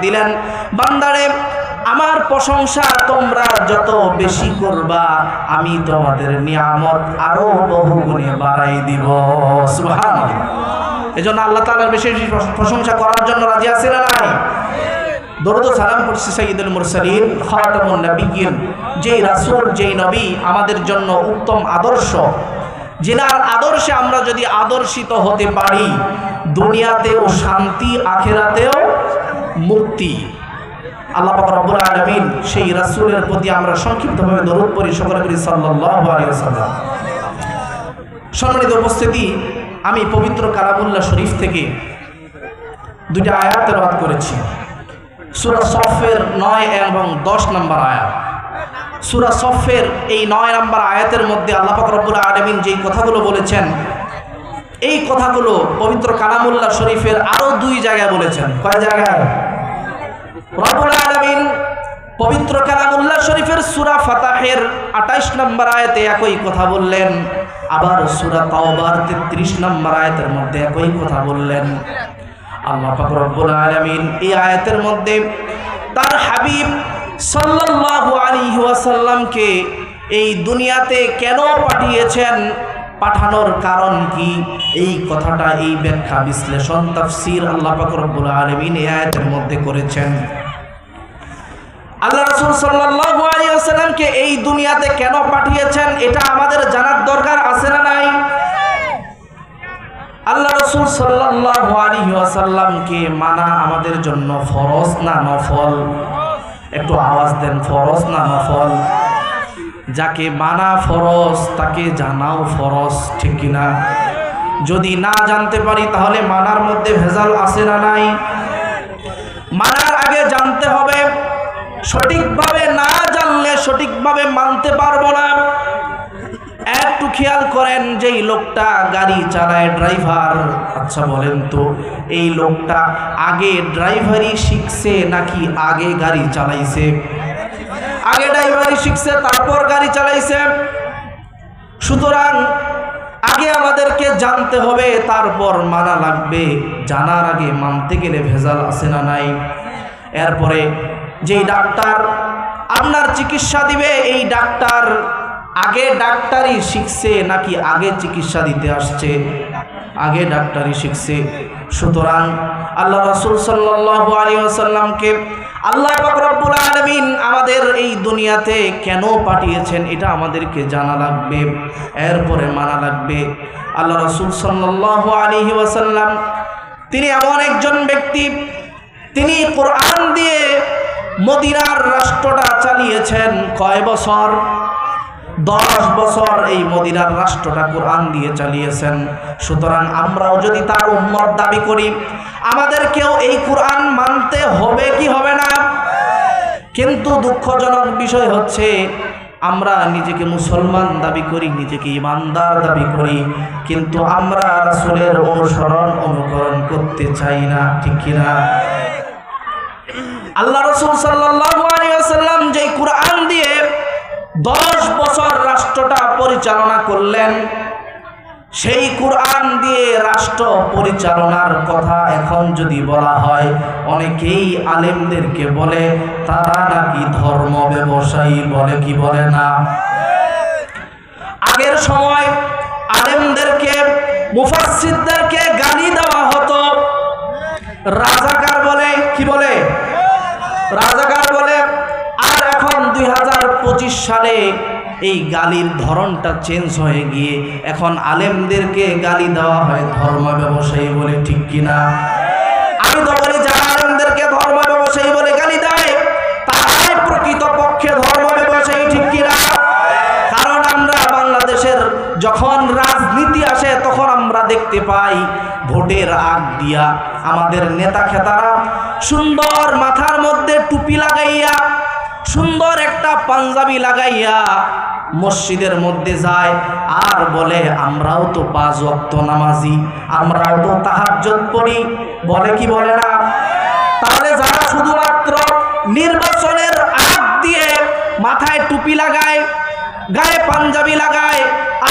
দিলেন, বান্দারে, আমার প্রশংসা তোমরা যত বেশি করবা, আমি তোমাদের নিয়ামত আরও বহু গুণে বাড়াই দিব। সুবহানাল্লাহ। এজন্য আল্লাহ তাআলার বেশি বেশি প্রশংসা করার জন্য রাজি আছে না নাই? দরুদ সালাম করছি সাইয়্যিদুল মুরসালিন, খাতামুন নবিয়্যিন, যেই রাসূল, যেই নবী আমাদের জন্য উত্তম আদর্শ। যিনার আদর্শে আমরা যদি আদর্শিত হতে পারি, দুনিয়াতেও শান্তি, আখেরাতেও মুক্তি আল্লাহ রব্বুল আলামিন সেই রাসূলের প্রতি আমরা সংক্ষিপ্তভাবে দরুদ পড়ি, সকলে করি ওয়াসাল্লাম। সম্মানিত উপস্থিতি, আমি পবিত্র কালামুল্লাহ শরীফ থেকে দুইটা আয়াত তেলাওয়াত করেছি। সুরা সফের নয় এবং দশ নম্বর আয়াত। সুরা সফের এই নয় নম্বর আয়াতের মধ্যে আল্লাহ রব্বুল আলামিন যেই কথাগুলো বলেছেন এই কথাগুলো পবিত্র কালামুল্লাহ শরীফের আরও দুই জায়গায় বলেছেন। কয় জায়গায়? আলামিন পবিত্র কালামুল্লাহ শরীফের সুরা ফাতাহের 28 নম্বর আয়তে একই কথা বললেন, আবার সুরা তাওবার 33 নম্বর আয়তের মধ্যে একই কথা বললেন। আল্লাহ পাক আলামিন এই আয়াতের মধ্যে তার হাবিব সাল্লাল্লাহু আলাইহি ওয়াসাল্লামকে এই দুনিয়াতে কেন পাঠিয়েছেন পাঠানোর কারণ কি? এই কথাটা, এই ব্যাখ্যা বিশ্লেষণ, তাফসীর আল্লাহ পাক রব্বুল আলামিন এই আয়াতের মধ্যে করেছেন। আল্লাহ রাসূল সাল্লাল্লাহু আলাইহি ওয়াসাল্লামকে এই দুনিয়াতে কেন পাঠিয়েছেন এটা আমাদের জানার দরকার আছে না নাই? আল্লাহ রসুল সাল্লাল্লাহু আলাইহি ওয়াসাল্লামকে মানা আমাদের জন্য ফরজ না নফল? একটু আওয়াজ দেন, ফরজ না নফল? যাকে মানা ফরজ, তাকে জানাও ফরজ, ঠিক কিনা? যদি না জানতে পারি, তাহলে মানার মধ্যে ভেজাল আছে না নাই? মানার আগে জানতে হবে, সঠিকভাবে না জানলে সঠিকভাবে মানতে পারব না। একটু খেয়াল করেন, যেই লোকটা গাড়ি চালায় ড্রাইভার। আচ্ছা বলেন তো, এই লোকটা আগে ড্রাইভারই শিখছে নাকি আগে গাড়ি চালাইছে? আগে ড্রাইভারি শিখছে, তারপর গাড়ি চালাইছে। সুতরাং আগে আমাদেরকে জানতে হবে, তারপর মানা লাগবে। জানার আগে মানতে গেলে ভেজাল আছে না নাই। এরপরে যেই ডাক্তার আপনার চিকিৎসা দিবে, এই ডাক্তার আগে ডাক্তারই শিখছে নাকি আগে চিকিৎসা দিতে আসছে? আগে ডাক্তারই শিখছে। সুতরাং আল্লাহ রসুল ওয়াসাল্লামকে আল্লাহ রব্বুল আলামিন আমাদের এই দুনিয়াতে কেন পাঠিয়েছেন এটা আমাদেরকে জানা লাগবে, এরপরে মানা লাগবে। আল্লাহ রসুল সাল্লাল্লাহু আলাইহি ওয়াসাল্লাম তিনি এমন একজন ব্যক্তি, তিনি কোরআন দিয়ে মদিনার রাষ্ট্রটা চালিয়েছেন কয় বছর? দশ বছর এই মদিনার রাষ্ট্রটা কোরআন দিয়ে চালিয়েছেন। সুতরাং আমরাও যদি তার উম্মত দাবি করি, আমাদেরকেও এই কোরআন মানতে হবে কি হবে না? কিন্তু দুঃখজনক বিষয় হচ্ছে, আমরা নিজেকে মুসলমান দাবি করি, নিজেকে ইমানদার দাবি করি, কিন্তু আমরা রাসূলের অনুসরণ, অনুকরণ করতে চাই না, ঠিক কিনা আল্লাহ রসুল সাল্লাল্লাহু আলাইহি ওয়াসাল্লাম যে কোরআন দিয়ে দশ বছর রাষ্ট্রটা পরিচালনা করলেন, সেই কোরআন দিয়ে রাষ্ট্র পরিচালনার কথা এখন যদি বলা হয়, অনেকেই আলেমদেরকে বলে, তারা নাকি ধর্ম ব্যবসায়ী বলে কি বলে না? আগের সময় আলেমদেরকে, মুফাসসিরদেরকে গালি দেওয়া হতো। রাজাকার বলে কি বলে? রাজাকার বলে সালে এই গালির ধরনটা চেঞ্জ হয়ে গিয়ে এখন আলেমদেরকে গালি দেওয়া হয় ধর্ম ব্যবসায়ী বলে, ঠিক কিনা আমি তো বলি, যারা আলেমদেরকে ধর্ম ব্যবসায়ী বলে গালি দেয়, তারাই প্রকৃত পক্ষে ধর্ম ব্যবসায়ী, ঠিক কিনা কারণ আমরা বাংলাদেশের যখন রাজনীতি আসে, তখন আমরা দেখতে পাই ভোটের আগ দিয়া আমাদের নেতা খেতারা সুন্দর মাথার মধ্যে টুপি লাগাইয়া সুন্দর একটা পাঞ্জাবি লাগাইয়া মসজিদের মধ্যে যায়, আর বলে, আমরাও তো পাঁচ অক্ত নামাজি, আমরাও তো তাহার তাহাজ্জুদ পড়ি। বলে কি বলে না? তাহলে যারা শুধুমাত্র নির্বাচনের আগ দিয়ে মাথায় টুপি লাগায় গায়ে পাঞ্জাবি লাগায়,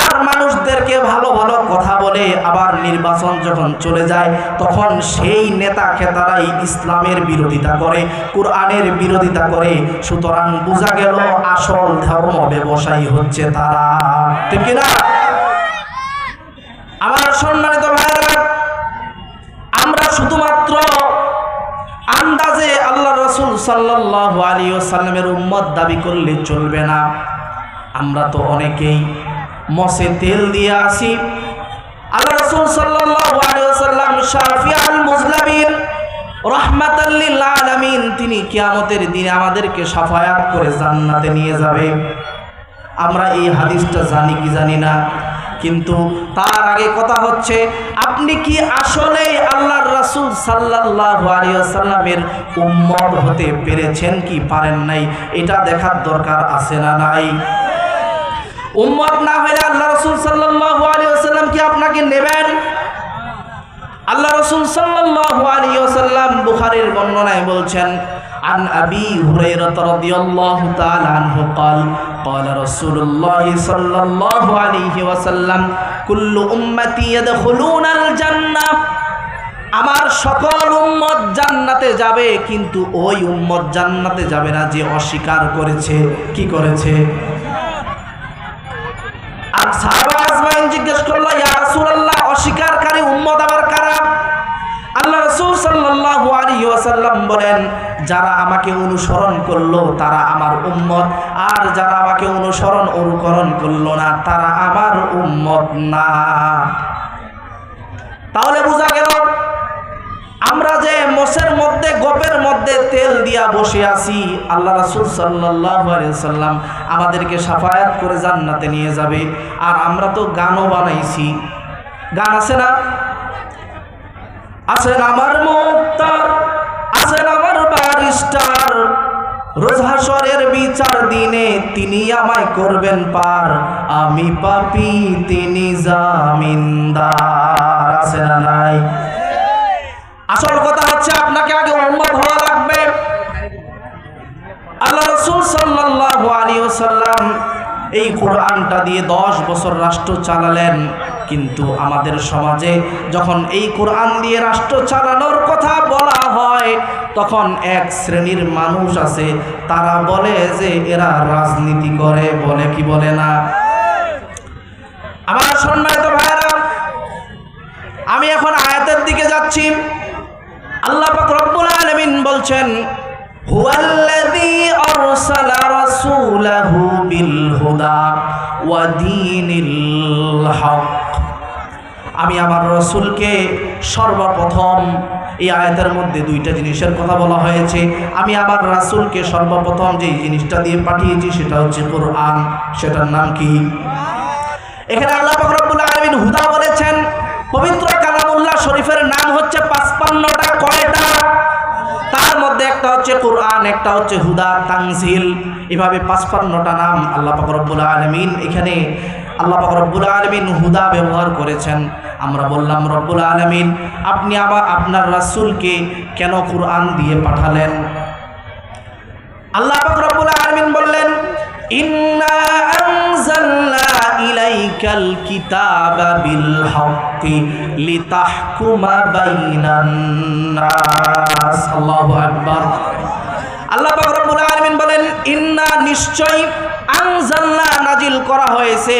আর মানুষদেরকে ভালো ভালো কথা বলে আবার নির্বাচন যখন চলে যায়, তখন সেই নেতা খেতারাই ইসলামের বিরোধিতা করে, কোরআনের বিরোধিতা করে। সুতরাং বোঝা গেল আসল ধর্ম ব্যবসায়ী হচ্ছে তারা। ঠিক কিনা? আমার সম্মানিত ভাইরা আমরা শুধুমাত্র আন্দাজে আল্লাহ রসুল সাল্লাহ আলী সাল্লামের উম্মত দাবি করলে চলবে না। আমরা তো অনেকেই মসে তেল দিয়ে আসি। আল্লাহ রসুল সাল্লাহ আলী সাল্লাম শাফিয়াল মুজলামিন রহমাতাল্লিল আলামিন, তিনি কিয়ামতের দিনে আমাদেরকে সাফায়াত করে জান্নাতে নিয়ে যাবে। আমরা এই হাদিসটা জানি কি জানি না, কিন্তু তার আগে কথা হচ্ছে, আপনি কি আসলে আল্লাহর রাসূল সাল্লাল্লাহু আলাইহি ওয়াসাল্লামের উম্মত হতে পেরেছেন কি পারেন নাই, এটা দেখার দরকার আছে না নাই? উম্মত না হলে আল্লাহ রাসূল সাল্লাল্লাহু আলাইহি ওয়াসাল্লাম কি আপনাকে নেবেন আল্লাহ রসুল সাল্লাল্লাহু আলাইহি ওয়াসাল্লাম বুখারীর বর্ণনায় বলছেন عن أبي هريرة رضي الله تعالى عنه قال قال رسول الله صلى الله عليه وسلم كل أمتي يدخلون الجنة আমার সকল উম্মত জান্নাতে যাবে কিন্তু ওই উম্মত জান্নাতে যাবে না যে অস্বীকার করেছে কি করেছে আর সাহাবা আজমাইন জিজ্ঞেস করল, ইয়া রাসূলুল্লাহ অস্বীকারকারী উম্মত আবার কারা? আল্লাহ রাসূল সাল্লাল্লাহু আলাইহি ওয়াসাল্লাম বলেন, যারা আমাকে অনুসরণ করল, তারা আমার উম্মত। আর যারা আমাকে অনুসরণ অনুকরণ করল না, তারা আমার উম্মত না। তাহলে বোঝা গেল আমরা যে মোষের মধ্যে, গোপের মধ্যে তেল দিয়া বসে আছি, আল্লাহ রাসুল সাল্লাম আমাদেরকে সাফায়াত করে জান্নাতে নিয়ে যাবে। আর আমরা তো গানও বানাইছি। গান আছে না? আছেন আমার মুক্তার আছেন আমার বারিস্টার। রোজ হাসরের বিচার দিনে তিনি আমায় করবেন পার। আমি পাপি, তিনি জামিনদার। আছে না নাই? আসল কথা হচ্ছে আপনাকে আগে উম্মত হওয়া লাগবে। আল্লাহ রসুল সাল্লাল্লাহু আলাইহি ওয়াসাল্লাম এই কোরআনটা দিয়ে দশ বছর রাষ্ট্র চালালেন। কিন্তু আমাদের সমাজে যখন এই কোরআন দিয়ে রাষ্ট্র চালানোর কথা বলা হয়, তখন এক শ্রেণির মানুষ আছে, তারা বলে যে এরা রাজনীতি করে, বলে কি বলে না। আমার সম্মানিত ভাইরা আমি এখন আয়াতের দিকে যাচ্ছি। আল্লাহ পাক রব্বুল আলামিন বলছেন, হুয়াল্লাযী আরসালা রাসূলাহু বিল হুদা ওয়া দীনিল হক। আমি আমার রসুলকে সর্বপ্রথম এই আয়াতের মধ্যে দুইটা জিনিসের কথা বলা হয়েছে। আমি আমার রাসূলকে সর্বপ্রথম যেই জিনিসটা দিয়ে পাঠিয়েছি সেটা হচ্ছে কোরআন। সেটার নাম কি? এখানে আল্লাহ কোরআন, একটা হচ্ছে হুদা, তানজিল, এভাবে পাঁচপান্নটা নাম আল্লাহ পাক রব্বুল আলামিন এখানে আল্লাহ পাক রব্বুল আলামিন হুদা ব্যবহার করেছেন। আমরা বললাম, রব্বুল আলামিন, আপনি আবার আপনার রাসূলকে কেন কোরআন দিয়ে পাঠালেন? আল্লাহ পাক রব্বুল আলামিন বললেন আল্লাহু আল্লাহ রব্বুল আলামিন বলেন, ইন্না নিশ্চয় আনজালনা নাজিল করা হয়েছে।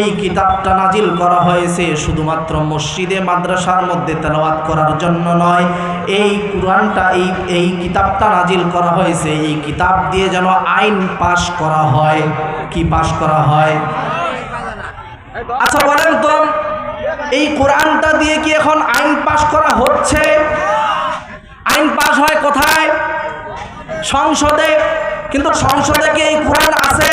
এই কিতাবটা নাজিল করা হয়েছে শুধুমাত্র মসজিদে, মাদ্রাসার মধ্যে তেলাওয়াত করার জন্য নয়। এই কোরআনটা, এই এই কিতাবটা নাজিল করা হয়েছে। এই কিতাব দিয়ে যেন আইন পাশ করা হয়। কি পাশ করা হয়? আচ্ছা বলেন তো, এই কোরআনটা দিয়ে কি এখন আইন পাশ করা হচ্ছে? আইন পাশ হয় কোথায়? সংসদে, কিন্তু সংসদে কি এই কোরআন আছে?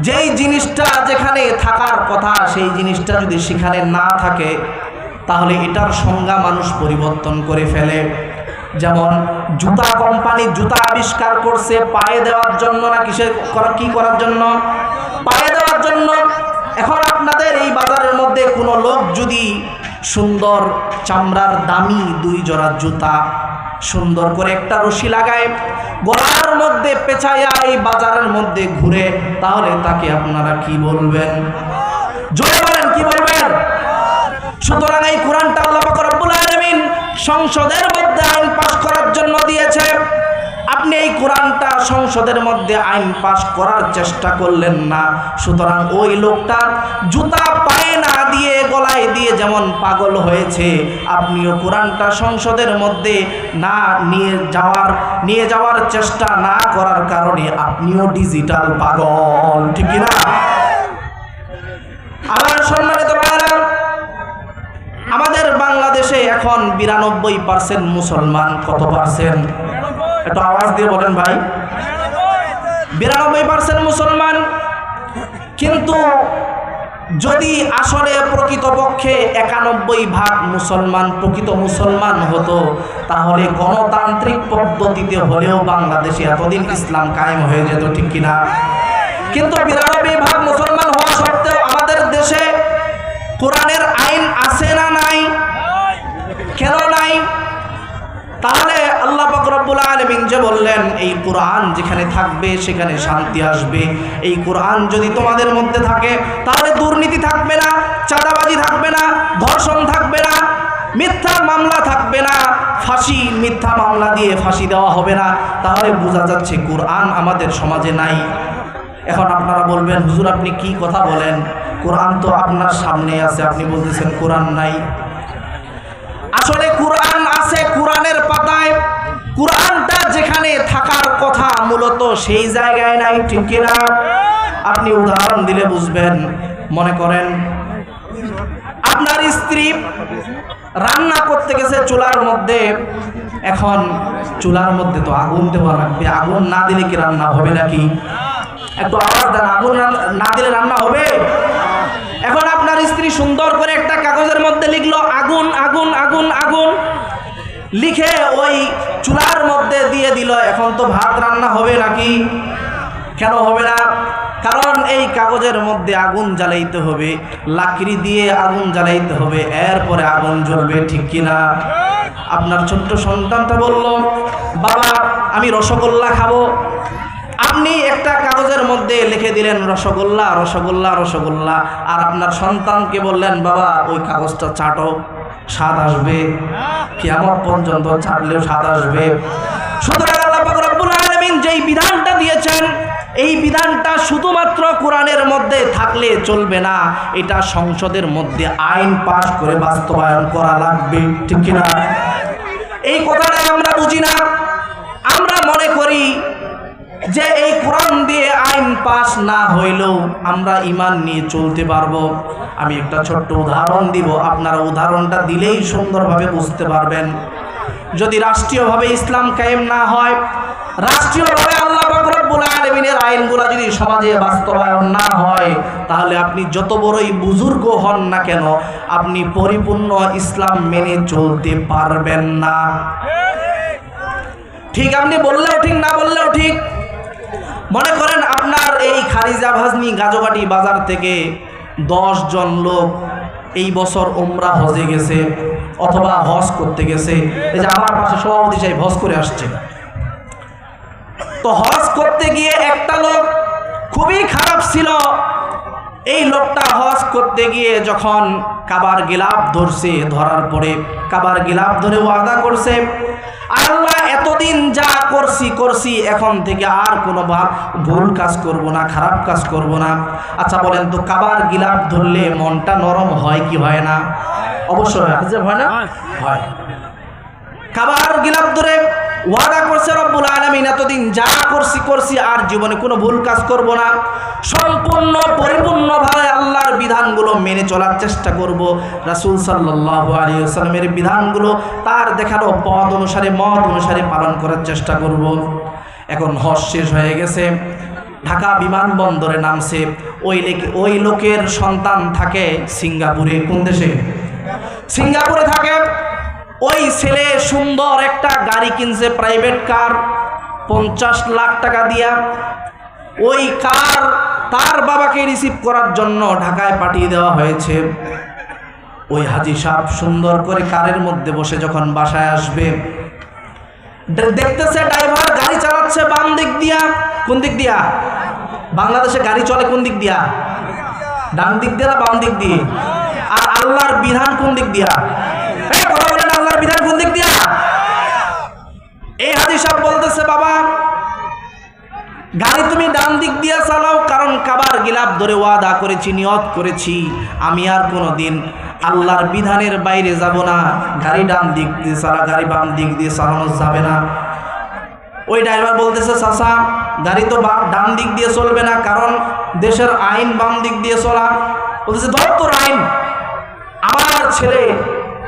যেই জিনিসটা যেখানে থাকার কথা, সেই জিনিসটা যদি সেখানে না থাকে, তাহলে এটার সংজ্ঞা মানুষ পরিবর্তন করে ফেলে। যেমন, জুতা কোম্পানি জুতা আবিষ্কার করছে, পায়ে দেওয়ার জন্য না কিসের কি করার জন্য? পায়ে দেওয়ার জন্য। এখন আপনাদের এই বাজারের মধ্যে কোনো লোক যদি সুন্দর, চামড়ার দামি দুই জোড়া জুতা সুন্দর করে একটা রশি লাগায়, গলার মধ্যে পেঁচাইয়া এই বাজারের মধ্যে ঘুরে, তাহলে তাকে আপনারা কি বলবেন? জোরে বলেন, কি বলবেন? সুতরাং এই কোরআনটা আল্লাহ রব্বুল আলামিন সংসদের মধ্যে আইন পাশ করার জন্য দিয়েছে। আপনি এই কোরআনটা সংসদের মধ্যে আইন পাশ করার চেষ্টা করলেন না। সুতরাং ওই লোকটা জুতা পায়ে না দিয়ে গলায় দিয়ে যেমন পাগল হয়েছে, আপনিও কোরআনটা সংসদের মধ্যে না নিয়ে যাওয়ার নিয়ে যাওয়ার চেষ্টা না করার কারণে আপনিও ডিজিটাল পাগল, ঠিক না আমার সম্মানিত ভাইরা আমাদের বাংলাদেশে এখন বিরানব্বই পার্সেন্ট মুসলমান, কত পার্সেন্ট একটু আওয়াজ দিয়ে বলেন ভাই। বিরানব্বই পার্সেন্ট মুসলমান, কিন্তু যদি আসলে প্রকৃতপক্ষে একানব্বই ভাগ মুসলমান, প্রকৃত মুসলমান হতো, তাহলে গণতান্ত্রিক পদ্ধতিতে হলেও বাংলাদেশে এতদিন ইসলাম কায়েম হয়ে যেত, ঠিক কিনা কিন্তু বিরানব্বই ভাগ মুসলমান হওয়া সত্ত্বেও আমাদের দেশে কোরআনের আইন আছে না নাই? কেন নাই? তাহলে আল্লাহ পাক রব্বুল আলামিন যে বললেন, এই কোরআন যেখানে থাকবে, সেখানে শান্তি আসবে। এই কোরআন যদি তোমাদের মধ্যে থাকে, তাহলে দুর্নীতি থাকবে না, চাঁদাবাজি থাকবে না, ধর্ষণ থাকবে না, মিথ্যা মামলা থাকবে না, ফাঁসি, মিথ্যা মামলা দিয়ে ফাঁসি দেওয়া হবে না। তাহলে বোঝা যাচ্ছে কোরআন আমাদের সমাজে নাই। এখন আপনারা বলবেন, হুজুর, আপনি কি কথা বলেন? কোরআন তো আপনার সামনে আছে, আপনি বলতেছেন কোরআন নাই। আসলে কোরআন আছে, কোরআনের পাতায় কোরআনটা যেখানে থাকার কথা মূলত সেই জায়গায় নাই, ঠিক কিনা? আপনি উদাহরণ দিলে বুঝবেন। মনে করেন, আপনার স্ত্রী রান্না করতে গেছে চুলার মধ্যে, এখন চুলার মধ্যে তো আগুন দেওয়া লাগবে। আগুন না দিলে কি রান্না হবে নাকি? একটু আওয়াজ দেন, আগুন না দিলে রান্না হবে? এখন আপনার স্ত্রী সুন্দর করে একটা কাগজের মধ্যে লিখলো, আগুন আগুন আগুন আগুন। লিখে ওই চুলার মধ্যে দিয়ে দিল, এখন তো ভাত রান্না হবে নাকি? কেন হবে না? কারণ এই কাগজের মধ্যে আগুন জ্বালাইতে হবে, লাকড়ি দিয়ে আগুন জ্বালাইতে হবে, এরপরে আগুন জ্বলবে, ঠিক কিনা? আপনার ছোট্ট সন্তানটা বলল, বাবা, আমি রসগোল্লা খাব। আপনি একটা কাগজের মধ্যে লিখে দিলেন, রসগোল্লা রসগোল্লা রসগোল্লা। আর আপনার সন্তানকে বললেন, বাবা, ওই কাগজটা চাটো। স্বাদ আসবে। কেমন পর্যন্ত চাটলেও স্বাদ আসবে। যেই বিধানটা দিয়েছেন, এই বিধানটা শুধুমাত্র কোরআনের মধ্যে থাকলে চলবে না। এটা সংসদের মধ্যে আইন পাশ করে বাস্তবায়ন করা লাগবে। ঠিক কিনা? এই কথাটা আমরা বুঝি না। আমরা মনে করি যে এই কোরআন দিয়ে পাস না হইলেও আমরা ইমান নিয়ে চলতে পারব। আমি একটা ছোট্ট উদাহরণ দিব, আপনারা উদাহরণটা দিলেই সুন্দরভাবে বুঝতে পারবেন। যদি রাষ্ট্রীয়ভাবে ইসলাম কায়েম না হয়, রাষ্ট্রীয়ভাবে আল্লাহ আলামিনের আইনগুলো যদি সমাজে বাস্তবায়ন না হয়, তাহলে আপনি যত বড়ই বুজুর্গ হন না কেন, আপনি পরিপূর্ণ ইসলাম মেনে চলতে পারবেন না। ঠিক আপনি বললেও ঠিক, না বললেও ঠিক। মনে করেন আপনার এই খারিজা ভাজনি গাজোকাটি বাজার থেকে দশ জন লোক এই বছর ওমরা হজে গেছে অথবা হজ করতে গেছে। এই যে আমার পাশে সভাপতি সাহেব হজ করে আসছে। তো হজ করতে গিয়ে একটা লোক খুবই খারাপ ছিল। এই লোকটা হজ করতে গিয়ে যখন কাবার গিলাপ ধরছে ধরার পরে কাবার গিলাপ ধরে ওয়াদা করছে আল্লাহ এতদিন যা করছি করছি এখন থেকে আর কোনো ভাব ভুল কাজ করব না খারাপ কাজ করব না। আচ্ছা বলেন তো কাবার গিলাপ ধরলে মনটা নরম হয় কি হয় না? অবশ্যই হয়। হয় না? হয়। কাবার গিলাপ ধরে ওয়াদা করছে রব্বুল আলমিন, এতদিন যা করছি করছি, আর জীবনে কোনো ভুল কাজ করব না। সম্পূর্ণ, পরিপূর্ণভাবে আল্লাহর বিধানগুলো মেনে চলার চেষ্টা করব। রাসূল সাল্লাল্লাহু আলাইহি ওয়াসাল্লামের বিধানগুলো তার দেখানো পথ অনুসারে, মত অনুসারে পালন করার চেষ্টা করব। এখন হজ শেষ হয়ে গেছে। ঢাকা বিমানবন্দরে নামছে। ওই ওই লোকের সন্তান থাকে সিঙ্গাপুরে। কোন দেশে? সিঙ্গাপুরে থাকে। ওই ছেলে সুন্দর একটা গাড়ি কিনছে প্রাইভেট কার পঞ্চাশ লাখ টাকা দিয়া। ওই কার তার বাবাকে রিসিভ করার জন্য ঢাকায় পাঠিয়ে দেওয়া হয়েছে। ওই হাজি সাহেব সুন্দর করে কারের মধ্যে বসে যখন বাসায় আসবে দেখতেছে ড্রাইভার গাড়ি চালাচ্ছে বাম দিক দিয়া। কোন দিক দিয়া? বাংলাদেশে গাড়ি চলে কোন দিক দিয়া? ডান দিক দিয়ে বাম দিক দিয়ে? আর আল্লাহর বিধান কোন দিক দিয়া এই কথা বলেন আল্লাহর বিধান কোন দিক দিয়া হাদিস সাহেব বলতেছে, বাবা, গাড়ি তুমি ডান দিক দিয়ে চালাও, কারণ কাবার গিলাপ ধরে ওয়াদা করেছি, নিয়ত করেছি। আমি আর কোনো দিন আল্লাহর বিধানের বাইরে যাব না। গাড়ি ডান দিক দিয়ে চালা, গাড়ি বাম দিক দিয়ে চালানো যাবে না। ওই ড্রাইভার বলতেছে, চাচা, গাড়ি তো ডান দিক দিয়ে চলবে না, কারণ দেশের আইন বাম দিক দিয়ে চলা। বলতেছে ধর তোর আইন, আমার ছেলে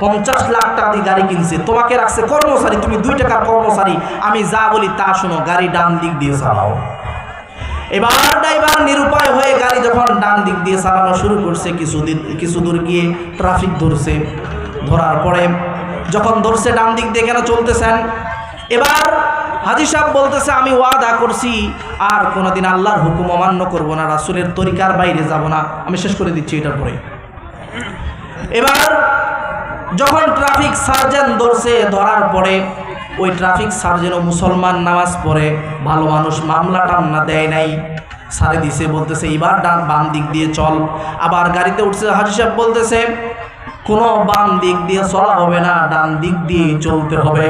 পঞ্চাশ লাখ টাকা দিয়ে গাড়ি কিনছে। তোমাকে রাখছে কর্মচারী, তুমি দুই টাকার কর্মচারী। আমি যা বলি তা শোনো, গাড়ি ডান দিক দিয়ে চালাও। এবার ড্রাইভার নিরুপায় হয়ে গাড়ি যখন ডান দিক দিয়ে চালানো শুরু করছে, কিছুদিন কিছু দূর গিয়ে ট্রাফিক ধরছে। ধরার পরে যখন ধরছে, ডান দিক দিয়ে কেন চলতেছেন? এবার হাজি সাহেব বলতেছে, আমি ওয়াদা করছি, আর কোনোদিন আল্লাহর হুকুম অমান্য করব না, রাসুলের তরিকার বাইরে যাব না। আমি শেষ করে দিচ্ছি এটার পরে। এবার যখন ট্রাফিক সার্জেন ধরছে ধরার পরে, ওই ট্রাফিক সার্জেনও মুসলমান নামাজ পড়ে, ভালো মানুষ মামলা টামলা দেয় নাই। সারে দিছে, বলতেছে এবার ডান, বাম দিক দিয়ে চল। আবার গাড়িতে উঠছে, হাজি সাহেব বলতেছে, কোনো বাম দিক দিয়ে চলা হবে না, ডান দিক দিয়ে চলতে হবে।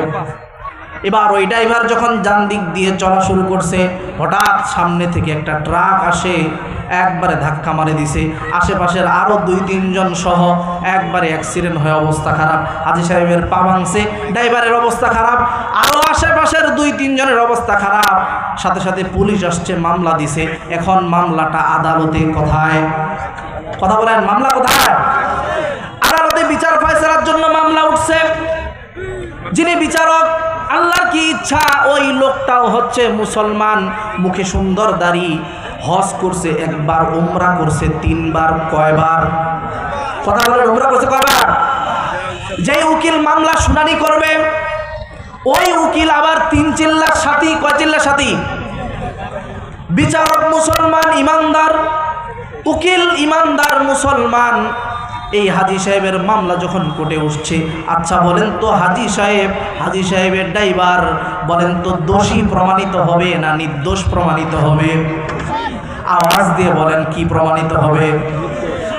এবার ওই ড্রাইভার যখন ডান দিক দিয়ে চলা শুরু করছে, হঠাৎ সামনে থেকে একটা ট্রাক আসে একবারে ধাক্কা মারে দিছে। আশেপাশের আরও দুই, তিনজন সহ একবারে অ্যাক্সিডেন্ট হয়ে অবস্থা খারাপ। হাজি সাহেবের পা ভাঙছে, ড্রাইভারের অবস্থা খারাপ আরও আশেপাশের দুই, তিনজনের অবস্থা খারাপ। সাথে সাথে পুলিশ আসছে, মামলা দিছে। এখন মামলাটা আদালতে কোথায়? কথা বলেন, মামলা কোথায়? আদালতে বিচার ফয়সলার জন্য মামলা উঠছে। যিনি বিচারক, আল্লাহর কি ইচ্ছা, ওই লোকটাও হচ্ছে মুসলমান। মুখে সুন্দর দাড়ি হজ করছে, একবার উমরা করছে, তিনবার, কয়বার? কথা বলেন, উমরা করছে কয়বার? যে উকিল মামলা শুনানি করবে, ওই উকিল আবার তিন চিল্লার সাথী, কয় চিল্লার সাথী? বিচারক মুসলমান, ইমানদার, উকিল, ইমানদার, মুসলমান। এই হাজি সাহেবের মামলা যখন কোর্টে উঠছে আচ্ছা বলেন তো হাজি সাহেব, হাজি সাহেবের ড্রাইভার, বলেন তো দোষী প্রমাণিত হবে না নির্দোষ প্রমাণিত হবে? আওয়াজ দিয়ে বলেন কি প্রমাণিত হবে?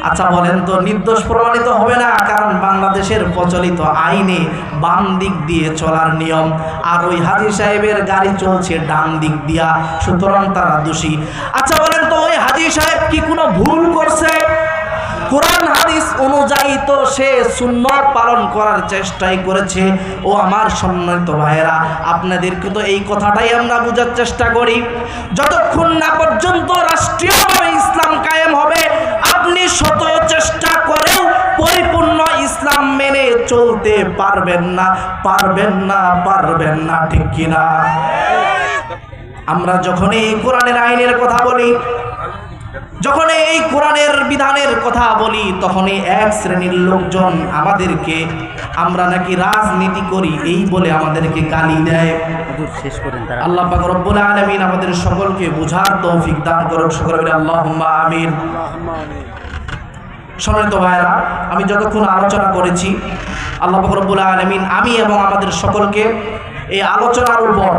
আচ্ছা বলেন তো, নির্দোষ প্রমাণিত হবে না, কারণ বাংলাদেশের প্রচলিত আইনে বাম দিক দিয়ে চলার নিয়ম, আর ওই হাজি সাহেবের গাড়ি চলছে ডান দিক দিয়া, সুতরাং তারা দোষী। আচ্ছা বলেন তো, ওই হাজি সাহেব কি কোনো ভুল করছে? কোরআন, হাদিস অনুযায়ী তো সে সুন্নত পালন করার চেষ্টাই করেছে। ও আমার সম্মানিত ভাইয়েরা, আপনাদেরকে তো এই কথাটাই আমরা বোঝার চেষ্টা করি। যতক্ষণ না পর্যন্ত রাষ্ট্রীয়ভাবে ইসলাম কায়েম হবে, আপনি শত চেষ্টা করেও পরিপূর্ণ ইসলাম মেনে চলতে পারবেন না পারবেন না পারবেন না, ঠিক কিনা? আমরা যখনই কোরআনের আইনের কথা বলি যখন এই কোরআনের বিধানের কথা বলি তখনই এক শ্রেণির লোকজন আমাদেরকে আমরা নাকি রাজনীতি করি এই বলে আমাদেরকে গালি দেয়। শেষ করেন আল্লাহ পাক রব্বুল আলামিন আমাদের সকলকে বুঝার তৌফিক দান করুক সকলে বলে আল্লাহুম্মা আমিন। সম্মানিত ভাইরা আমি যতক্ষণ আলোচনা করেছি আল্লাহ পাক রব্বুল আলামিন আমি এবং আমাদের সকলকে এই আলোচনার উপর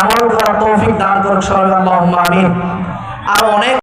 আমল করার তৌফিক দান করুক সকলে আল্লাহুম্মা আমিন। আর অনেক